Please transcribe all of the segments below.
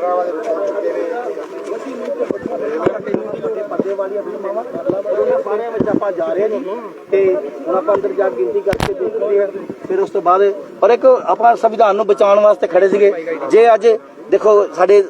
ਡਾਕਟਰਾਂ ਵਾਲੇ ਪਹੁੰਚ ਚੁੱਕੇ ਨੇ ਵੱਡੇ ਪਰਦੇ ਵਾਲੀਆਂ ਫਿਲਮਾਂ ਉਹਨਾਂ ਸਾਰਿਆਂ ਵਿੱਚ ਆਪਾਂ ਜਾ ਰਹੇ ਜੀ ਤੇ ਹੁਣ ਆਪਾਂ ਅੰਦਰ ਜਾ ਗਿਣਤੀ ਕਰਕੇ ਦੇਖਦੇ ਹਾਂ ਫਿਰ ਉਸ ਤੋਂ ਬਾਅਦ ਪਰ ਇੱਕ ਆਪਾਂ ਸੰਵਿਧਾਨ ਨੂੰ ਬਚਾਉਣ ਵਾਸਤੇ ਖੜੇ ਸੀਗੇ ਜੇ ਅੱਜ ਦੇਖੋ ਸਾਡੇ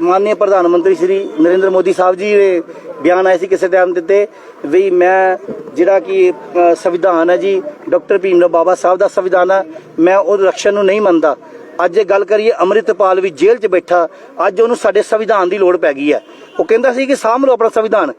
ਮਾਨਯ ਪ੍ਰਧਾਨ ਮੰਤਰੀ ਸ਼੍ਰੀ ਨਰਿੰਦਰ ਮੋਦੀ ਸਾਹਿਬ ਜੀ ਦੇ ਬਿਆਨ ਆਏ ਸੀ ਕਿਸੇ ਟਾਈਮ ਦਿੱਤੇ ਵੀ ਮੈਂ ਜਿਹੜਾ ਕਿ ਸੰਵਿਧਾਨ ਹੈ ਜੀ ਡਾਕਟਰ ਭੀਮ ਰਾਓ ਬਾਬਾ ਸਾਹਿਬ ਦਾ ਸੰਵਿਧਾਨ ਹੈ ਮੈਂ ਉਹ ਰਕਸ਼ਨ ਨੂੰ ਨਹੀਂ ਮੰਨਦਾ ਅੱਜ ਇਹ ਗੱਲ ਕਰੀਏ, ਅੰਮ੍ਰਿਤਪਾਲ ਵੀ ਜੇਲ੍ਹ 'ਚ ਬੈਠਾ, ਅੱਜ ਉਹਨੂੰ ਸਾਡੇ ਸੰਵਿਧਾਨ ਦੀ ਲੋੜ ਪੈ ਗਈ ਹੈ। ਉਹ ਕਹਿੰਦਾ ਸੀ ਕਿ ਸਾਂਭ ਲਓ ਆਪਣਾ ਸੰਵਿਧਾਨ।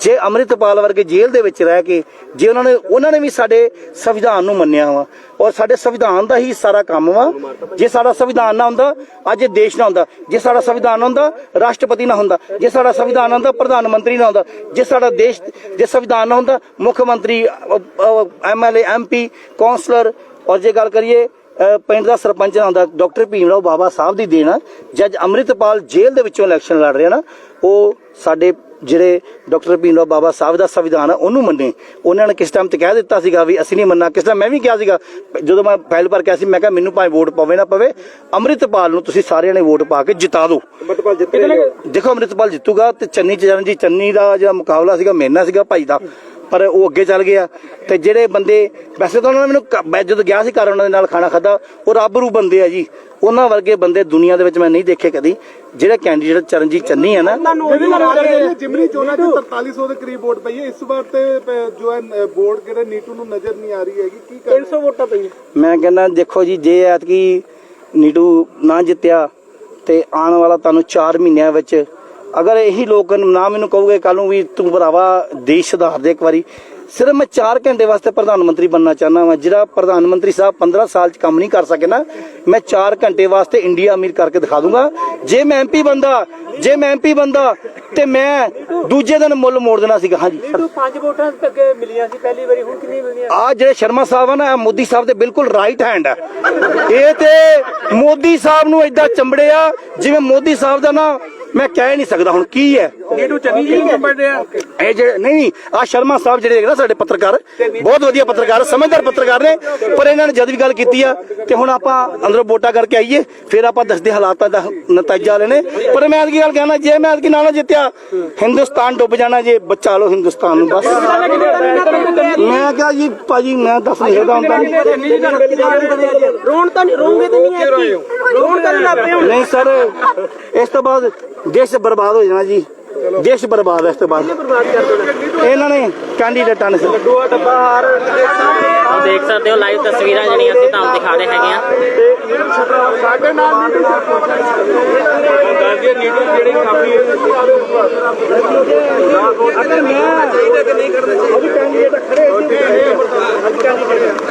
ਜੇ ਅੰਮ੍ਰਿਤਪਾਲ ਵਰਗੇ ਜੇਲ੍ਹ ਦੇ ਵਿੱਚ ਰਹਿ ਕੇ, ਜੇ ਉਹਨਾਂ ਨੇ ਉਹਨਾਂ ਨੇ ਵੀ ਸਾਡੇ ਸੰਵਿਧਾਨ ਨੂੰ ਮੰਨਿਆ ਵਾ, ਔਰ ਸਾਡੇ ਸੰਵਿਧਾਨ ਦਾ ਹੀ ਸਾਰਾ ਕੰਮ ਵਾ। ਜੇ ਸਾਡਾ ਸੰਵਿਧਾਨ ਨਾ ਹੁੰਦਾ, ਅੱਜ ਇਹ ਦੇਸ਼ ਨਾ ਹੁੰਦਾ। ਜੇ ਸਾਡਾ ਸੰਵਿਧਾਨ ਨਾ ਹੁੰਦਾ, ਰਾਸ਼ਟਰਪਤੀ ਨਾ ਹੁੰਦਾ। ਜੇ ਸਾਡਾ ਸੰਵਿਧਾਨ ਨਾ ਹੁੰਦਾ, ਪ੍ਰਧਾਨ ਮੰਤਰੀ ਨਾ ਹੁੰਦਾ। ਜੇ ਸਾਡਾ ਦੇਸ਼ ਜੇ ਸੰਵਿਧਾਨ ਨਾ ਹੁੰਦਾ, ਮੁੱਖ ਮੰਤਰੀ ਐਮਐਲਏ ਐਮਪੀ ਕਾਉਂਸਲਰ ਔਰ ਜੇ ਗੱਲ ਕਰੀਏ ਪਿੰਡ ਦਾ ਸਰਪੰਚ ਨਾ ਹੁੰਦਾ ਡਾਕਟਰ ਭੀਮ ਰਾਓ ਬਾਬਾ ਸਾਹਿਬ ਦੀ ਦੇਣ ਆ। ਜੱਜ ਅੰਮ੍ਰਿਤਪਾਲ ਜੇਲ੍ਹ ਦੇ ਵਿੱਚੋਂ ਇਲੈਕਸ਼ਨ ਲੜ ਰਿਹਾ ਨਾ। ਉਹ ਸਾਡੇ ਜਿਹੜੇ ਡਾਕਟਰ ਭੀਮ ਰਾਓ ਬਾਬਾ ਸਾਹਿਬ ਦਾ ਸੰਵਿਧਾਨ ਆ ਉਹਨੂੰ ਮੰਨੇ। ਉਹਨਾਂ ਨੇ ਕਿਸ ਟਾਈਮ ਤੇ ਕਹਿ ਦਿੱਤਾ ਸੀਗਾ ਵੀ ਅਸੀਂ ਨਹੀਂ ਮੰਨਣਾ। ਕਿਸ ਟਾਈਮ ਮੈਂ ਵੀ ਕਿਹਾ ਸੀਗਾ ਜਦੋਂ ਮੈਂ ਫਾਈਲ ਭਰ ਕੇ ਆਇਆ ਸੀ ਮੈਂ ਕਿਹਾ ਮੈਨੂੰ ਭਾਵੇਂ ਵੋਟ ਪਵੇ ਨਾ ਪਵੇ ਅੰਮ੍ਰਿਤਪਾਲ ਨੂੰ ਤੁਸੀਂ ਸਾਰਿਆਂ ਨੇ ਵੋਟ ਪਾ ਕੇ ਜਿਤਾ ਦਿਓ। ਅੰਮ੍ਰਿਤਪਾਲ ਜਿੱਤੇ ਦੇਖੋ ਅੰਮ੍ਰਿਤਪਾਲ ਜਿੱਤੂਗਾ ਤੇ ਚੰਨੀ ਚਰਨ ਜੀ ਚੰਨੀ ਦਾ ਜਿਹੜਾ ਮੁਕਾਬਲਾ ਸੀਗਾ ਮੇਰੇ ਨਾਲ ਸੀਗਾ ਭਾਈ ਦਾ। ਪਰ ਉਹ ਅੱਗੇ ਚੱਲ ਗਿਆ। ਤੇ ਜਿਹੜੇ ਬੰਦੇ ਵੈਸੇ ਤਾਂ ਉਹਨਾਂ ਨੇ ਮੈਨੂੰ ਮੈਂ ਜਦੋਂ ਗਿਆ ਸੀ ਘਰ ਉਹਨਾਂ ਦੇ ਨਾਲ ਖਾਣਾ ਖਾਦਾ ਉਹ ਰੱਬ ਰੂ ਬੰਦੇ ਆ ਜੀ। ਉਹਨਾਂ ਵਰਗੇ ਬੰਦੇ ਦੁਨੀਆ ਦੇ ਵਿੱਚ ਮੈਂ ਨਹੀਂ ਦੇਖੇ ਕਦੀ। ਜਿਹੜਾ ਕੈਂਡੀਡੇਟ ਚਰਨਜੀਤ ਚੰਨੀ ਹੈ ਨਾ ਜਿਮਨੀ ਚੋਣਾਂ 'ਚ 4300 ਦੇ ਕਰੀਬ ਵੋਟ ਪਈ ਹੈ ਇਸ ਵਾਰ ਤੇ ਜੋ ਹੈ ਵੋਟ ਕਿਹੜੇ ਨੀਟੂ ਨੂੰ ਨਜ਼ਰ ਨਹੀਂ ਆ ਰਹੀ ਹੈਗੀ ਕੀ ਕਰ 300 ਵੋਟਾਂ ਪਈਆਂ। ਮੈਂ ਕਹਿੰਦਾ ਦੇਖੋ ਜੀ ਜੇ ਐਤਕੀ ਨੀਟੂ ਨਾ ਜਿੱਤਿਆ ਤੇ ਆਉਣ ਵਾਲਾ ਤੁਹਾਨੂੰ 4 ਮਹੀਨਿਆਂ ਵਿੱਚ ਅਗਰ ਇਹੀ ਲੋਕ ਨਾ ਮੈਨੂੰ ਕਹੋਗੇ ਕੱਲ ਨੂੰ ਵੀ ਤੂੰ ਭਰਾਵਾ ਦੇਸ਼ ਸੁਧਾਰ ਦੇ ਇੱਕ ਵਾਰੀ ਸਿਰਫ ਮੈਂ 4 ਘੰਟੇ ਵਾਸਤੇ ਪ੍ਰਧਾਨ ਮੰਤਰੀ ਬੰਨਣਾ ਚਾਹੁੰਦਾ ਵਾਂ ਜਿਹੜਾ ਪ੍ਰਧਾਨ ਮੰਤਰੀ ਸਾਹਿਬ 15 ਸਾਲ ਚ ਕੰਮ ਨਹੀਂ ਕਰ ਸਕੇ ਨਾ ਮੈਂ 4 ਘੰਟੇ ਵਾਸਤੇ ਇੰਡੀਆ ਅਮੀਰ ਕਰਕੇ ਦਿਖਾ ਦੂੰਗਾ। ਜੇ ਮੈਂ ਐਮਪੀ ਬੰਦਾ ਜੇ ਮੈਂ ਐਮਪੀ ਬੰਦਾ ਤੇ ਮੈਂ ਦੂਜੇ ਦਿਨ ਮੁੱਲ ਮੋੜ ਦੇਣਾ ਸੀਗਾ ਹਾਂਜੀ। ਨੀਟੂ ਪੰਜ ਵੋਟਾਂ ਤੱਕ ਮਿਲੀਆਂ ਸੀ ਪਹਿਲੀ ਵਾਰੀ ਹੁਣ ਕਿੰਨੀ ਮਿਲੀਆਂ? ਆ ਜਿਹੜੇ ਸ਼ਰਮਾ ਸਾਹਿਬ ਆ ਨਾ ਇਹ ਮੋਦੀ ਸਾਹਿਬ ਦੇ ਬਿਲਕੁਲ ਰਾਈਟ ਹੈਂਡ ਆ। ਇਹ ਤੇ ਮੋਦੀ ਸਾਹਿਬ ਨੂੰ ਏਦਾਂ ਚੰਬੜਿਆ ਜਿਵੇਂ ਮੋਦੀ ਸਾਹਿਬ ਦਾ ਨਾ ਮੈਂ ਕਹਿ ਨਹੀਂ ਸਕਦਾ ਹੁਣ ਕੀ ਹੈ। ਨੀਟੂ ਚੰਨੀ ਜੀ ਚੰਬੜਦੇ ਆ। ਇਹ ਜਿਹੜੇ ਨਹੀਂ ਆ ਸ਼ਰਮਾ ਸਾਹਿਬ ਜਿਹੜੇ ਹੈਗੇ ਨਾ ਸਾਡੇ ਪੱਤਰਕਾਰ ਬਹੁਤ ਵਧੀਆ ਪੱਤਰਕਾਰ ਸਮਝਦਾਰ ਪੱਤਰਕਾਰ ਨੇ ਪਰ ਇਹਨਾਂ ਨੇ ਜਦ ਵੀ ਗੱਲ ਕੀਤੀ ਆ ਤੇ ਹੁਣ ਆਪਾਂ ਅੰਦਰੋਂ ਵੋਟਾਂ ਕਰਕੇ ਆਈਏ ਫਿਰ ਆਪਾਂ ਦੱਸਦੇ ਹਾਲਾਤਾਂ ਦਾ ਨਤੀਜਾ ਲੈਣੇ। ਪਰ ਮੈਂ ਕੀ ਗੱਲ ਕਹਿਣਾ ਜੇ ਮੈਂ ਐਤਕੀ ਨਾ ਜਿੱਤਿਆ ਹਿੰਦੁਸਤਾਨ ਡੁੱਬ ਜਾਣਾ ਜੇ ਬਚਾ ਲਓ ਹਿੰਦੁਸਤਾਨ ਨੂੰ ਬਸ। ਮੈਂ ਕਿਹਾ ਜੀ ਭਾਜੀ ਮੈਂ ਦੱਸ ਨਹੀਂ ਸਕਦਾ ਤਾਂ। ਰੋਣ ਤਾਂ ਨਹੀਂ ਰੋਂਗੇ ਤਾਂ ਨਹੀਂ ਰੋਣ ਤਾਂ ਨਹੀਂ ਸਰ ਇਸ ਤੋਂ ਬਾਅਦ ਦੇਸ਼ ਬਰਬਾਦ ਹੋ ਜਾਣਾ ਜੀ। ਦੇਸ਼ ਬਰਬਾਦ ਹੈ ਇਸ ਤੋਂ ਬਾਅਦ। ਬਰਬਾਦ ਕਰ ਦੇਣਾ? ਇਹਨਾਂ ਨੇ ਕੈਂਡੀਡੇਟਾਂ ਨੇ ਦੂਆ ਡੱਬਾ ਹਾਰ ਆਹ ਦੇਖ ਸਕਦੇ ਹੋ ਲਾਈਵ ਤਸਵੀਰਾਂ ਜਿਹੜੀਆਂ ਅਸੀਂ ਤੁਹਾਨੂੰ ਦਿਖਾ ਰਹੇ ਹੈਗੇ ਆ ਸਾਡੇ ਨਾਲ ਨੀਟੂ ਦੱਸਦੇ ਨੀਟੂ ਜਿਹੜੇ ਕਾਫੀ ਅਗਰ ਮੈਂ ਚਾਹੀਦਾ ਕਿ ਨਹੀਂ ਕਰਨਾ ਚਾਹੀਦਾ ਅਭੀ ਕੈਂਡੀਡੇਟ ਖੜੇ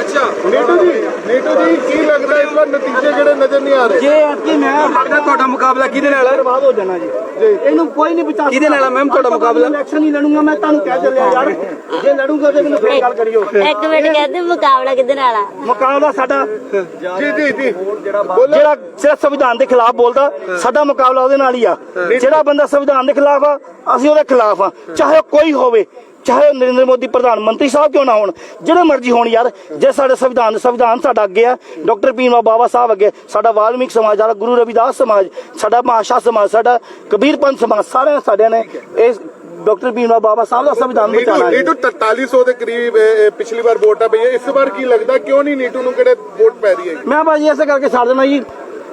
ਅੱਛਾ ਨੀਟੂ ਜੀ ਨੀਟੂ ਜੀ ਕੀ ਲੱਗਦਾ ਇਸ ਵਾਰ ਨਤੀਜੇ ਜਿਹੜੇ ਨਜ਼ਰ ਨਹੀਂ ਆ ਰਹੇ ਜੇ ਅੱਜ ਮੈਂ ਲੱਗਦਾ ਤੁਹਾਡਾ ਮੁਕਾਬਲਾ ਕਿਹਦੇ ਨਾਲ ਹੈ? ਬਰਬਾਦ ਹੋ ਜਾਣਾ ਜੀ। ਇਹਨੂੰ ਕੋਈ ਨਹੀਂ ਬਚਾ ਕਿਹਦੇ ਨਾਲ ਆ ਮੈਮ? ਤੁਹਾਡਾ ਮੁਕਾਬਲਾ? ਇਲੈਕਸ਼ਨ ਹੀ ਲੜੂੰਗਾ ਮੈਂ ਤੁਹਾਨੂੰ ਕਹਿ ਚੱਲਿਆ ਯਾਰ। ਜੇ ਲੜੂੰਗਾ ਤੇ ਮੈਨੂੰ ਫੇਰ ਗੱਲ ਕਰਿਓ। ਇੱਕ ਮਿੰਟ ਕਹਿੰਦੇ ਮੁਕਾਬਲਾ ਕਿੱਧਰ ਵਾਲਾ ਮੁਕਾਬਲਾ ਸਾਡਾ ਜੀ ਜੀ ਜੀ। ਜਿਹੜਾ ਸਿਰਫ ਸੰਵਿਧਾਨ ਦੇ ਖਿਲਾਫ ਬੋਲਦਾ ਸਾਡਾ ਮੁਕਾਬਲਾ ਉਹਦੇ ਨਾਲ ਹੀ ਆ। ਜਿਹੜਾ ਬੰਦਾ ਸੰਵਿਧਾਨ ਦੇ ਖਿਲਾਫ ਆ ਅਸੀਂ ਉਹਦੇ ਖਿਲਾਫ ਆ। ਚਾਹੇ ਉਹ ਕੋਈ ਹੋਵੇ ਚਾਹੇ ਉਹ ਨਰਿੰਦਰ ਮੋਦੀ ਪ੍ਰਧਾਨ ਮੰਤਰੀ ਸਾਹਿਬ ਕਿਉਂ ਨਾ ਹੋਣ ਜਿਹੜੇ ਮਰਜ਼ੀ ਹੋਣ ਯਾਰ ਜੇ ਸਾਡੇ ਸੰਵਿਧਾਨ ਸੰਵਿਧਾਨ ਸਾਡਾ ਅੱਗੇ ਆ ਡਾਕਟਰ ਭੀਮ ਬਾਬਾ ਸਾਹਿਬ ਅੱਗੇ ਸਾਡਾ ਵਾਲਮੀਕ ਸਮਾਜ ਸਾਡਾ ਗੁਰੂ ਰਵਿਦਾਸ ਸਮਾਜ ਸਾਡਾ ਮਹਾਸ਼ਾ ਸਮਾਜ ਸਾਡਾ ਕਬੀਰ ਪੰਥ ਸਮਾਜ ਸਾਰਿਆਂ ਸਾਡਿਆਂ ਨੇ ਇਸ ਡਾਕਟਰ ਭੀਮ ਰਾਓ ਬਾਬਾ ਸਾਹਿਬ ਦਾ ਸੰਵਿਧਾਨ ਨੀਟੂ ਬਚਾਉਣਾ ਹੈ। ਨੀਟੂ 4300 ਦੇ ਕਰੀਬ ਪਿਛਲੀ ਵਾਰ ਵੋਟਾਂ ਪਈਆਂ ਇਸ ਵਾਰ ਕੀ ਲੱਗਦਾ ਕਿਉਂ ਨਹੀਂ ਨੀਟੂ ਨੂੰ ਕਿਹੜੇ ਵੋਟ ਪੈ ਰਹੀ ਹੈ? ਮੈਂ ਭਾਜੀ ਐਸੇ ਕਰਕੇ ਛੱਡ ਦੇਣਾ ਜੀ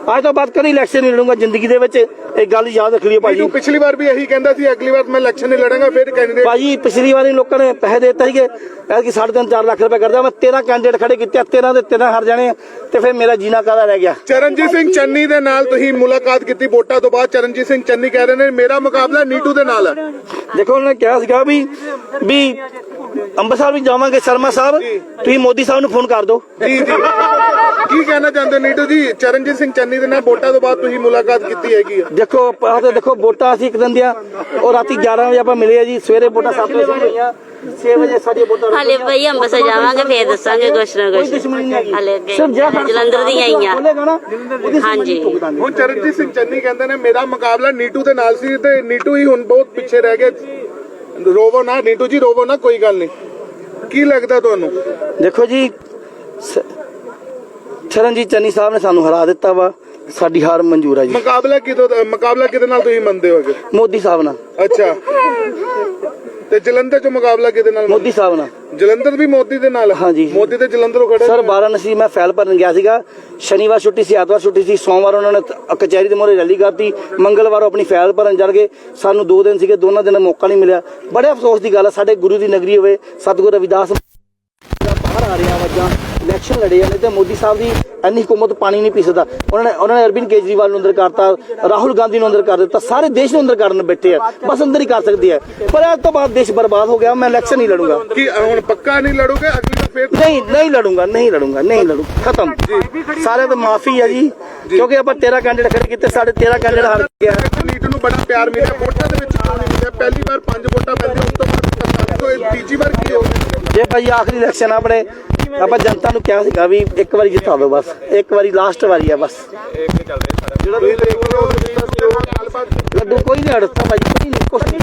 ਅੱਜ ਤੋਂ ਬਾਅਦ ਕਦੀ ਇਲੈਕਸ਼ਨ ਨਹੀਂ ਲੜੂੰਗਾ ਜ਼ਿੰਦਗੀ ਦੇ ਵਿੱਚ। ਇਹ ਗੱਲ ਯਾਦ ਰੱਖ ਲਿਓ ਭਾਜੀ ਪਿਛਲੀ ਵਾਰ ਵੀ ਇਹੀ ਕਹਿੰਦਾ ਸੀ ਅਗਲੀ ਵਾਰ ਮੈਂ ਇਲੈਕਸ਼ਨ ਨਹੀਂ ਲੜਾਂਗਾ ਫਿਰ ਕੈਂਡੀਡੇਟ ਭਾਜੀ ਪਿਛਲੀ ਵਾਰੀ ਲੋਕਾਂ ਨੇ ਪੈਸੇ ਦੇ ਦਿੱਤੇ ਸੀਗੇ। ਐਤਕੀ ਸਾਢੇ ਤਿੰਨ 4 ਲੱਖ ਰੁਪਏ ਕਰਦਾ। ਮੈਂ 13 ਕੈਂਡੀਡੇਟ ਖੜੇ ਕੀਤੇ 13 ਦੇ 13 ਹਾਰ ਜਾਣੇ ਤੇ ਫਿਰ ਮੇਰਾ ਜੀਣਾ ਕਾਹਦਾ ਰਹਿ ਗਿਆ? ਚਰਨਜੀਤ ਸਿੰਘ ਚੰਨੀ ਦੇ ਨਾਲ ਤੁਸੀਂ ਮੁਲਾਕਾਤ ਕੀਤੀ ਵੋਟਾਂ ਤੋਂ ਬਾਅਦ। ਚਰਨਜੀਤ ਸਿੰਘ ਚੰਨੀ ਕਹਿ ਰਹੇ ਨੇ ਮੇਰਾ ਮੁਕਾਬਲਾ ਨੀਟੂ ਦੇ ਨਾਲ ਹੈ। ਦੇਖੋ ਉਹਨਾਂ ਕਿਹਾ ਸੀਗਾ ਵੀ ਵੀ ਅੰਮ੍ਰਿਤਸਰ ਵੀ ਜਾਵਾਂਗੇ ਸ਼ਰਮਾ ਸਾਹਿਬ ਤੁਸੀਂ ਮੋਦੀ ਸਾਹਿਬ ਨੂੰ ਫੋਨ ਕਰ ਦਿਓ। ਜੀ ਜੀ। ਕੀ ਕਹਿਣਾ ਚਾਹੁੰਦੇ ਹੋ ਨੀਟੂ ਜੀ? ਚਰਨਜੀਤ ਸਿੰਘ ਚੰਨੀ ਦੇ ਨਾਲ ਵੋਟਾਂ ਤੋਂ ਬਾਅਦ ਤੁਸੀਂ ਮੁਲਾਕਾਤ ਕੀਤੀ ਹੈਗੀ ਆ। ਦੇਖੋ ਆਹ ਤੇ ਦੇਖੋ ਵੋਟਾਂ ਅਸੀਂ ਇੱਕ ਦਿਨ ਦੀਆਂ ਉਹ ਰਾਤੀ 11 ਵਜੇ ਆਪਾਂ ਮਿਲੇ ਆ ਜੀ ਸਵੇਰੇ ਵੋਟਾਂ 7 ਵਜੇ ਹੋਈਆਂ 6 ਵਜੇ ਸਾਡੀਆਂ ਵੋਟਾਂ ਹਾਲੇ ਭਈ ਅੰਬਰਸਰ ਜਾਵਾਂਗੇ ਫੇਰ ਦੱਸਾਂਗੇ ਕੁਛ ਨਾ ਕੁਛ। ਹਾਲੇ ਅੱਗੇ ਸਾਡਾ ਜਲੰਧਰ ਦੀਆਂ ਆਈਆਂ। ਹਾਂਜੀ। ਹੁਣ ਚਰਨਜੀਤ ਸਿੰਘ ਚੰਨੀ ਕਹਿੰਦੇ ਨੇ ਮੇਰਾ ਮੁਕਾਬਲਾ ਨੀਟੂ ਦੇ ਨਾਲ ਸੀ ਤੇ ਨੀਟੂ ਹੀ ਹੁਣ ਬਹੁਤ ਪਿੱਛੇ ਰਹਿ ਗਏ। ਰੋਵੋ ਨਾ ਨੀਟੂ ਜੀ ਰੋਵੋ ਨਾ ਕੋਈ ਗੱਲ ਨਹੀਂ। ਕੀ ਲੱਗਦਾ ਤੁਹਾਨੂੰ? ਦੇਖੋ ਜੀ ਚਰਨਜੀਤ ਚੰਨੀ ਸਾਹਿਬ ਨੇ ਸਾਨੂੰ ਹਰਾ ਦਿੱਤਾ ਵਾ। ਸਾਡੀ ਹਾਰ ਮਨਜ਼ੂਰ ਹੈ ਜੀ। ਮੁਕਾਬਲਾ ਕਿਦੋਂ ਮੁਕਾਬਲਾ ਕਿਹਦੇ ਨਾਲ ਤੁਸੀਂ ਮੰਨਦੇ ਹੋਗੇ? ਮੋਦੀ ਸਾਹਿਬ ਨਾਲ। ਅੱਛਾ। ਤੇ ਜਲੰਧਰ ਚ ਮੁਕਾਬਲਾ ਕਿਹਦੇ ਨਾਲ ਮੋਦੀ ਸਾਹਿਬ ਨਾਲ। ਜਲੰਧਰ ਵੀ ਮੋਦੀ ਦੇ ਨਾਲ? ਹਾਂਜੀ। ਮੋਦੀ ਤੇ ਜਲੰਧਰੋਂ ਖੜੇ ਸਰ। ਵਾਰਾਣਸੀ ਮੈਂ ਫੈਲ ਭਰਨ ਗਿਆ ਸੀਗਾ। ਸ਼ਨੀਵਾਰ ਛੁੱਟੀ ਸੀ ਐਤਵਾਰ ਛੁੱਟੀ ਸੀ ਸੋਮਵਾਰ ਉਹਨਾਂ ਨੇ ਕਚਹਿਰੀ ਦੇ ਮੋਹਰੇ ਰੈਲੀ ਕਰਤੀ। ਮੰਗਲਵਾਰ ਆਪਣੀ ਫੈਲ ਭਰਨ ਚੜ ਗਏ। ਸਾਨੂੰ ਦੋ ਦਿਨ ਸੀਗੇ ਦੋਨਾਂ ਦਿਨ ਮੌਕਾ ਨਹੀਂ ਮਿਲਿਆ। ਬੜੇ ਅਫਸੋਸ ਦੀ ਗੱਲ ਹੈ ਸਾਡੇ ਗੁਰੂ ਦੀ ਨਗਰੀ ਹੋਵੇ ਸਤਿਗੁਰੂ ਰਵਿਦਾਸ ਬਾਹਰ ਆ ਰਿਹਾ ਵਜਾਂ ਇਲੈਕਸ਼ਨ ਲੜੇ ਜਾਂਦੇ ਤੇ ਮੋਦੀ ਸਾਹਿਬ ਦੀ ਇੰਨੀ ਹਕੂਮਤ ਪਾਣੀ ਨਹੀਂ ਪੀ ਸਕਦਾ। ਉਹਨਾਂ ਨੇ ਉਹਨਾਂ ਨੇ ਅਰਵਿੰਦ ਕੇਜਰੀਵਾਲ ਨੂੰ ਅੰਦਰ ਕਰਤਾ ਰਾਹੁਲ ਗਾਂਧੀ ਨੂੰ ਅੰਦਰ ਕਰ ਦਿੱਤਾ ਸਾਰੇ ਦੇਸ਼ ਨੂੰ ਅੰਦਰ ਕਰਨ ਬੈਠੇ ਆ। ਬਸ ਅੰਦਰ ਹੀ ਕਰ ਸਕਦੇ ਆ। ਪਰ ਇਸ ਤੋਂ ਬਾਅਦ ਦੇਸ਼ ਬਰਬਾਦ ਹੋ ਗਿਆ ਮੈਂ ਇਲੈਕਸ਼ਨ ਨਹੀਂ ਲੜੂੰਗਾ। ਕੀ ਹੁਣ ਪੱਕਾ ਨਹੀਂ ਲੜੋਗੇ? ਅਗਲੀ ਵਾਰ ਫੇਰ ਨਹੀਂ ਨਹੀਂ ਲੜੂੰਗਾ ਨਹੀਂ ਲੜੂੰਗਾ ਨਹੀਂ ਲੜੂ। ਖਤਮ। ਸਾਰੇ ਤੋਂ ਮਾਫੀ ਹੈ ਜੀ। ਕਿਉਂਕਿ ਆਪਾਂ 13 ਕੈਂਡੀਡੇਟ ਖੜੇ ਕੀਤੇ ਸਾਡੇ 13 ਕੈਂਡੀਡੇਟ ਹਾਰ ਗਿਆ ਨੀਟ ਨੂੰ ਬੜਾ ਪਿਆਰ ਮਿਲਿਆ ਵੋਟਾਂ ਦੇ ਵਿੱਚ ਮਿਲਿਆ? ਪਹਿਲੀ ਵਾਰ ਪੰਜ ਵੋਟਾਂ ਪੈਂਦੀਆਂ ਉਸ ਤੋਂ ਬਾਅਦ ਤੀਜੀ ਵਾਰ ਕੀ ਹੋ ਇਹ ਭਾਈ ਆਖਰੀ ਇਲੈਕਸ਼ਨ ਆ ਆਪਣੇ ਆਪਾਂ ਜਨਤਾ ਨੂੰ ਕਿਹਾ ਸੀਗਾ ਵੀ ਇੱਕ ਵਾਰੀ ਜਿਤਾ ਦਿਓ ਬਸ ਇੱਕ ਵਾਰੀ ਲਾਸਟ ਵਾਰੀ ਆ ਬਸ। ਜਿਹੜਾ ਤੁਸੀਂ ਦੇਖ ਰਹੇ ਹੋ ਗੱਲਬਾਤ। ਲੱਡੂ ਕੋਈ ਨਹੀਂ ਅੜਤਾ ਭਾਈ ਕੋਈ ਨਹੀਂ ਕੁਛ ਨਹੀਂ।